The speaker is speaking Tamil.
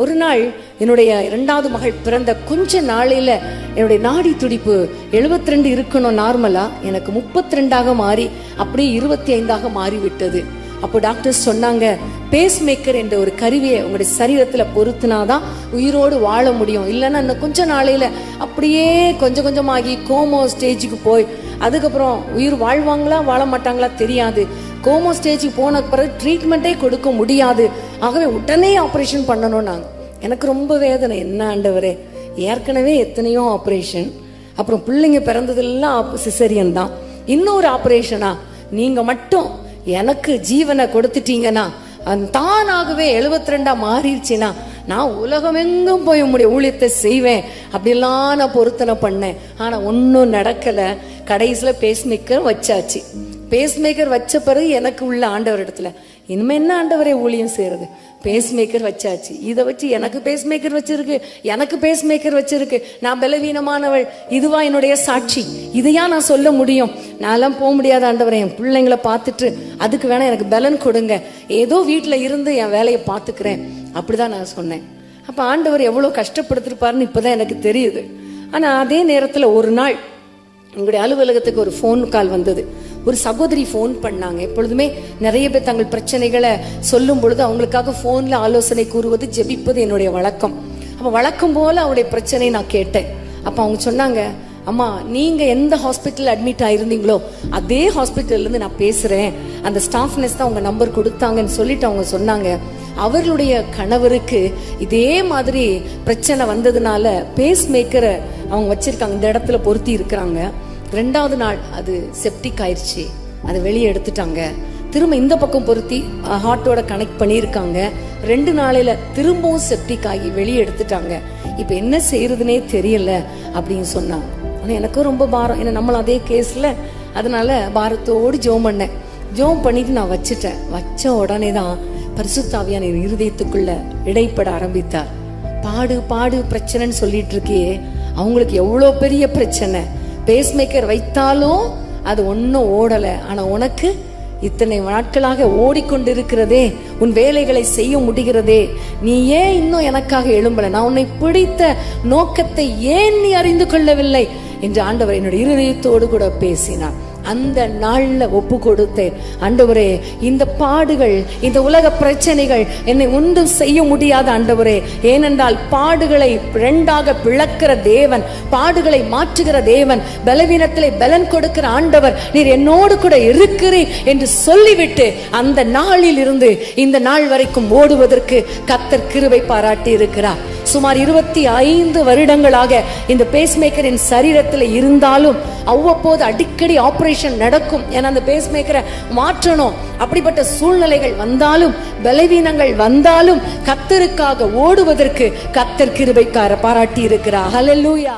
ஒரு நாள் என்னுடைய இரண்டாவது மகள் பிறந்த கொஞ்ச நாளையில என்னுடைய நாடி துடிப்பு 72 ரெண்டு இருக்கணும் நார்மலா எனக்கு 32 ரெண்டாக மாறி அப்படியே இருபத்தி ஐந்தாக மாறிவிட்டது. அப்போ டாக்டர் சொன்னாங்க பேஸ் மேக்கர் என்ற ஒரு கருவியை உங்களுடைய சரீரத்தில் பொருத்தினாதான் உயிரோடு வாழ முடியும். இல்லைன்னா இன்னும் கொஞ்ச நாளையில் அப்படியே கொஞ்சம் கொஞ்சமாகி கோமோ ஸ்டேஜுக்கு போய் அதுக்கப்புறம் உயிர் வாழ்வாங்களா வாழ மாட்டாங்களா தெரியாது. கோமோ ஸ்டேஜுக்கு போன பிறகு ட்ரீட்மெண்ட்டே கொடுக்க முடியாது. ஆகவே உடனே ஆப்ரேஷன் பண்ணணும் நாங்கள் எனக்கு ரொம்ப வேதனை. என்ன ஆண்டவரே? ஏற்கனவே எத்தனையோ ஆப்ரேஷன் அப்புறம் பிள்ளைங்க பிறந்ததெல்லாம் சிசரியன் தான். இன்னொரு ஆப்ரேஷனா நீங்கள் மட்டும் எனக்கு ஜீவனை கொடுத்துட்டீங்கன்னா தானாகவே 72 ரெண்டா மாறிடுச்சுன்னா நான் உலகமெங்கும் போய் உங்களுடைய ஊழியத்தை செய்வேன். அப்படிலாம் நான் பொருத்தனை பண்ணேன். ஆனால் ஒன்றும் நடக்கலை. கடைசியில் பேஸ் நிற்க வச்சாச்சு. பேஸ் மேக்கர் வச்ச பிறகு எனக்கு உள்ள ஆண்டவர் இடத்துல. இனிமே என்ன ஆண்டவரே ஊழியம் செய்யறது? பேஸ் மேக்கர் வச்சாச்சு. இதை வச்சு எனக்கு பேஸ் மேக்கர் வச்சிருக்கு எனக்கு பேஸ் மேக்கர் வச்சிருக்கு. நான் பலவீனமானவள். இதுவா என்னுடைய சாட்சி. இதையா நான் சொல்ல முடியும். நான்லாம் போக முடியாத ஆண்டவரை என் பிள்ளைங்களை பார்த்துட்டு அதுக்கு வேணா எனக்கு பலன் கொடுங்க. ஏதோ வீட்டில் இருந்து என் வேலையை பார்த்துக்கிறேன். அப்படிதான் நான் சொன்னேன். அப்ப ஆண்டவர் எவ்வளவு கஷ்டப்படுத்திருப்பாருன்னு இப்பதான் எனக்கு தெரியுது. ஆனா அதே நேரத்துல ஒரு நாள் உங்களுடைய அலுவலகத்துக்கு ஒரு ஃபோன் கால் வந்தது. ஒரு சகோதரி ஃபோன் பண்ணாங்க. எப்பொழுதுமே நிறைய பேர் தங்கள் பிரச்சனைகளை சொல்லும் பொழுது அவங்களுக்காக ஃபோனில் ஆலோசனை கூறுவது ஜெபிப்பது என்னுடைய வழக்கம். அப்போ வழக்கம் போல் அவருடைய பிரச்சனையை நான் கேட்டேன். அப்போ அவங்க சொன்னாங்க அம்மா நீங்க எந்த ஹாஸ்பிட்டல் அட்மிட் ஆயிருந்தீங்களோ அதே ஹாஸ்பிட்டல்ல இருந்து நான் பேசுறேன். அந்த ஸ்டாஃப் நர்ஸ் தான் உங்க நம்பர் கொடுத்தாங்கன்னு சொல்லிட்டு அவங்க சொன்னாங்க. அவர்களுடைய கணவருக்கு இதே மாதிரி பிரச்சனை வந்ததுனால பேஸ் மேக்கரை அவங்க வச்சிருக்காங்க. இந்த இடத்துல பொருத்தி இருக்கிறாங்க. ரெண்டாவது நாள் அது செப்டிக் ஆயிடுச்சு அதை வெளியே எடுத்துட்டாங்க. திரும்ப இந்த பக்கம் பொருத்தி ஹார்ட்டோட கனெக்ட் பண்ணியிருக்காங்க. ரெண்டு நாளையில திரும்பவும் செப்டிக் ஆகி வெளியே எடுத்துட்டாங்க. இப்போ என்ன செய்யறதுனே தெரியல அப்படின்னு சொன்னாங்க ஆனால் எனக்கும் ரொம்ப பாரம். ஏன்னா நம்மளும் அதே கேஸில் அதனால பாரத்தோடு ஜோம் பண்ணேன். ஜோம் பண்ணிட்டு நான் வச்சுட்டேன். வச்ச உடனே தான் பரிசுத்தாவியான இருதயத்துக்குள்ள இடைப்பட ஆரம்பித்தார். பாடு பாடு பிரச்சனைன்னு சொல்லிட்டு இருக்கியே. அவங்களுக்கு எவ்வளோ பெரிய பிரச்சனை. பேஸ் மேக்கர் வைத்தாலும் அது ஒன்றும் ஓடலை. ஆனால் உனக்கு இத்தனை நாட்களாக ஓடிக்கொண்டிருக்கிறதே உன் வேலைகளை செய்ய முடிகிறதே நீ ஏன் இன்னும் எனக்காக எழும்பல? நான் உன்னை பிடித்த நோக்கத்தை ஏன் நீ அறிந்து கொள்ளவில்லை? என்று ஆண்டவர் என்னுடைய இருதயத்தோடு கூட பேசினார். அந்த நாள்ல ஒப்பு கொடுத்தேன் ஆண்டவரே இந்த பாடுகள் இந்த உலக பிரச்சனைகள் என்னை ஒன்றும் செய்ய முடியாத ஆண்டவரே. ஏனென்றால் பாடுகளை ரெண்டாக பிளக்கிற தேவன் பாடுகளை மாற்றுகிற தேவன் பலவீனத்திலே பலன் கொடுக்கிற ஆண்டவர் நீர் என்னோடு கூட இருக்கிறீர் என்று சொல்லிவிட்டு அந்த நாளில் இருந்து இந்த நாள் வரைக்கும் ஓடுவதற்கு கத்தர் கிருவை பாராட்டி இருக்கிறார் சுமார் இருபத்தி ஐந்து வருடங்களாக இந்த பேஸ்மேக்கரின் சரீரத்தில் இருந்தாலும் அவ்வப்போது அடிக்கடி ஆப்ரேஷன் நடக்கும். ஏன்னா அந்த பேஸ்மேக்கரை மாற்றணும். அப்படிப்பட்ட சூழ்நிலைகள் வந்தாலும் பலவீனங்கள் வந்தாலும் கத்தருக்காக ஓடுவதற்கு கத்தர் கிருபைக்கார பாராட்டி இருக்கிறார் ஹalleluya